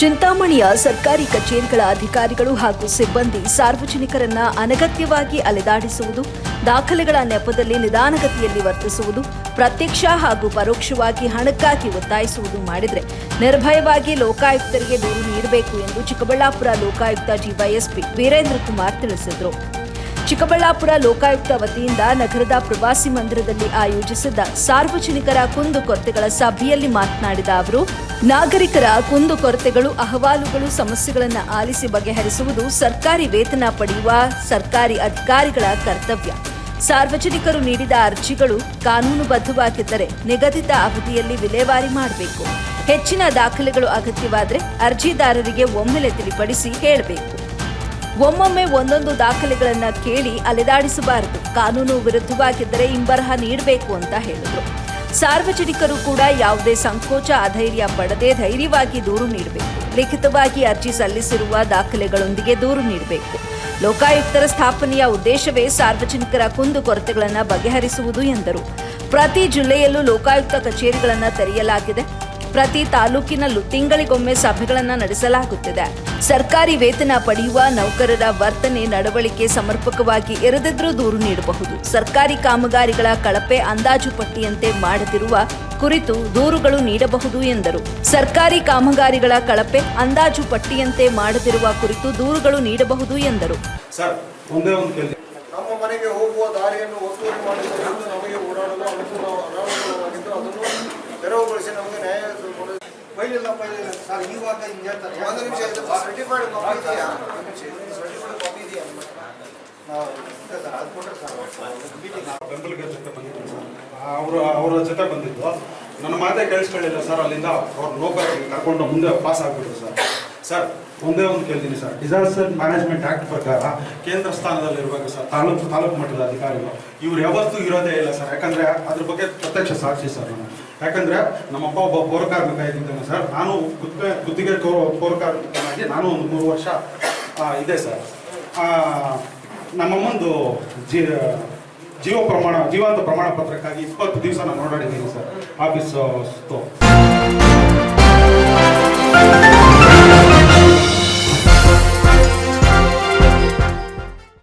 ಚಿಂತಾಮಣಿಯ ಸರ್ಕಾರಿ ಕಚೇರಿಗಳ ಅಧಿಕಾರಿಗಳು ಹಾಗೂ ಸಿಬ್ಬಂದಿ ಸಾರ್ವಜನಿಕರನ್ನ ಅನಗತ್ಯವಾಗಿ ಅಲೆದಾಡಿಸುವುದು, ದಾಖಲೆಗಳ ನೆಪದಲ್ಲಿ ನಿಧಾನಗತಿಯಲ್ಲಿ ವರ್ತಿಸುವುದು, ಪ್ರತ್ಯಕ್ಷ ಹಾಗೂ ಪರೋಕ್ಷವಾಗಿ ಹಣಕ್ಕಾಗಿ ಒತ್ತಾಯಿಸುವುದು ಮಾಡಿದರೆ ನಿರ್ಭಯವಾಗಿ ಲೋಕಾಯುಕ್ತರಿಗೆ ದೂರು ನೀಡಬೇಕು ಎಂದು ಚಿಕ್ಕಬಳ್ಳಾಪುರ ಲೋಕಾಯುಕ್ತ ಜಿವೈಎಸ್ಪಿ ವೀರೇಂದ್ರ ಕುಮಾರ್ ತಿಳಿಸಿದರು. ಚಿಕ್ಕಬಳ್ಳಾಪುರ ಲೋಕಾಯುಕ್ತ ವತಿಯಿಂದ ನಗರದ ಪ್ರವಾಸಿ ಮಂದಿರದಲ್ಲಿ ಆಯೋಜಿಸಿದ್ದ ಸಾರ್ವಜನಿಕರ ಕುಂದುಕೊರತೆಗಳ ಸಭೆಯಲ್ಲಿ ಮಾತನಾಡಿದ ಅವರು, ನಾಗರಿಕರ ಕುಂದುಕೊರತೆಗಳು ಅಹವಾಲುಗಳು, ಸಮಸ್ಯೆಗಳನ್ನು ಆಲಿಸಿ ಬಗೆಹರಿಸುವುದು ಸರ್ಕಾರಿ ವೇತನ ಪಡೆಯುವ ಸರ್ಕಾರಿ ಅಧಿಕಾರಿಗಳ ಕರ್ತವ್ಯ. ಸಾರ್ವಜನಿಕರು ನೀಡಿದ ಅರ್ಜಿಗಳು ಕಾನೂನುಬದ್ಧವಾಗಿದ್ದರೆ ನಿಗದಿತ ಅವಧಿಯಲ್ಲಿ ವಿಲೇವಾರಿ ಮಾಡಬೇಕು. ಹೆಚ್ಚಿನ ದಾಖಲೆಗಳು ಅಗತ್ಯವಾದರೆ ಅರ್ಜಿದಾರರಿಗೆ ಒಮ್ಮೆಲೆ ತಿಳಿಪಡಿಸಿ ಹೇಳಬೇಕು. ಒಮ್ಮೊಮ್ಮೆ ಒಂದೊಂದು ದಾಖಲೆಗಳನ್ನ ಕೇಳಿ ಅಲೆದಾಡಿಸಬಾರದು. ಕಾನೂನು ವಿರುದ್ಧವಾಗಿದ್ದರೆ ಇಂಬರಹ ನೀಡಬೇಕು ಅಂತ ಹೇಳಿದರು. ಸಾರ್ವಜನಿಕರು ಕೂಡ ಯಾವುದೇ ಸಂಕೋಚ, ಅಧೈರ್ಯ ಪಡದೆ ಧೈರ್ಯವಾಗಿ ದೂರು ನೀಡಬೇಕು. ಲಿಖಿತವಾಗಿ ಅರ್ಜಿ ಸಲ್ಲಿಸಿರುವ ದಾಖಲೆಗಳೊಂದಿಗೆ ದೂರು ನೀಡಬೇಕು. ಲೋಕಾಯುಕ್ತರ ಸ್ಥಾಪನೆಯ ಉದ್ದೇಶವೇ ಸಾರ್ವಜನಿಕರ ಕುಂದುಕೊರತೆಗಳನ್ನು ಬಗೆಹರಿಸುವುದು ಎಂದರು. ಪ್ರತಿ ಜಿಲ್ಲೆಯಲ್ಲೂ ಲೋಕಾಯುಕ್ತ ಕಚೇರಿಗಳನ್ನು ತೆರೆಯಲಾಗಿದೆ. ಪ್ರತಿ ತಾಲೂಕಿನಲ್ಲೂ ತಿಂಗಳಿಗೊಮ್ಮೆ ಸಭೆಗಳನ್ನು ನಡೆಸಲಾಗುತ್ತಿದೆ. ಸರ್ಕಾರಿ ವೇತನ ಪಡೆಯುವ ನೌಕರರ ವರ್ತನೆ ನಡವಳಿಕೆ ಸಮರ್ಪಕವಾಗಿ ಇರದಿದ್ರೂ ದೂರು ನೀಡಬಹುದು. ಸರ್ಕಾರಿ ಕಾಮಗಾರಿಗಳ ಕಳಪೆ ಅಂದಾಜು ಪಟ್ಟಿಯಂತೆ ಮಾಡದಿರುವ ಕುರಿತು ದೂರುಗಳು ನೀಡಬಹುದು ಎಂದರು. ಸರ್ಕಾರಿ ಕಾಮಗಾರಿಗಳ ಕಳಪೆ ಅಂದಾಜು ಪಟ್ಟಿಯಂತೆ ಮಾಡದಿರುವ ಕುರಿತು ದೂರುಗಳು ನೀಡಬಹುದು ಎಂದರು. ಸರ್ ಒಂದೇ ಒಂದು ಕೇಳಿ ನಮ್ಮ ಮನೆಗೆ ಹೋಗುವ ದಾರಿಯನ್ನು ಒತ್ತುವರಿ ಮಾಡಿದ್ದರಿಂದ ನಮಗೆ ಓಡಾಡಲು ಅನುಕೂಲ ತೆರವುಗೊಳಿಸಿ ನಮಗೆ ನ್ಯಾಯ ಬೈಲಿಲ್ಲ ಬೈಲಿಲ್ಲ ಸರ್ ಇವಾಗ ಹಿಂಗೆ ಹೇಳ್ತಾರೆ. ಒಂದು ನಿಮಿಷ ಸರ್ಟಿಫೈಡ್ ಕಾಪಿ ಇದೆಯಾ? ಸರ್ಟಿಫೈಡ್ ಕಾಪಿ ಇದೆಯಾ? ಬೆಂಬಲಿಗರ ಜೊತೆ ಬಂದಿದ್ರು ಸರ್. ಅವರು, ಅವರ ಜೊತೆ ಬಂದಿದ್ದು. ನನ್ನ ಮಾತೇ ಕೇಳಿಸ್ಕೊಳ್ಳಿಲ್ಲ ಸರ್. ಅಲ್ಲಿಂದ ಅವ್ರು ನೌಕರ ಕರ್ಕೊಂಡು ಮುಂದೆ ಪಾಸ್ ಆಗ್ಬಿಟ್ರು ಸರ್. ಸರ್, ಒಂದೇ ಒಂದು ಕೇಳ್ತೀನಿ ಸರ್. ಡಿಸಾಸ್ಟರ್ ಮ್ಯಾನೇಜ್ಮೆಂಟ್ ಆಕ್ಟ್ ಪ್ರಕಾರ ಕೇಂದ್ರ ಸ್ಥಾನದಲ್ಲಿ ಇರಬೇಕು ಸರ್, ತಾಲೂಕು ತಾಲೂಕು ಮಟ್ಟದ ಅಧಿಕಾರಿಗಳು ಇವ್ರು ಯಾವತ್ತೂ ಇರೋದೇ ಇಲ್ಲ ಸರ್. ಯಾಕಂದ್ರೆ ಅದ್ರ ಬಗ್ಗೆ ಪ್ರತ್ಯಕ್ಷ ಸಾಕ್ಷಿ ಸರ್ ನಾನು. ಯಾಕಂದ್ರೆ ನಮ್ಮಪ್ಪ ಒಬ್ಬ ಪೌರಕಾರ್ಮಿಕ ಇದ್ದಿದ್ದಾನೆ ಸರ್. ನಾನು ಗುತ್ತಿಗೆ ಗುತ್ತಿಗೆ ಪೌರಕಾರ್ಮಿಕನಾಗಿ ನಾನು ಒಂದು ಮೂರು ವರ್ಷ ಇದೆ ಸರ್. ನಮ್ಮಮ್ಮಂದು ಜೀ, ಜೀವ ಪ್ರಮಾಣ, ಜೀವಂತ ಪ್ರಮಾಣ ಪತ್ರಕ್ಕಾಗಿ ಇಪ್ಪತ್ತು ದಿವಸ ನಾನು ಓಡಾಡಿದ್ದೀನಿ ಸರ್. ಆಫೀಸ್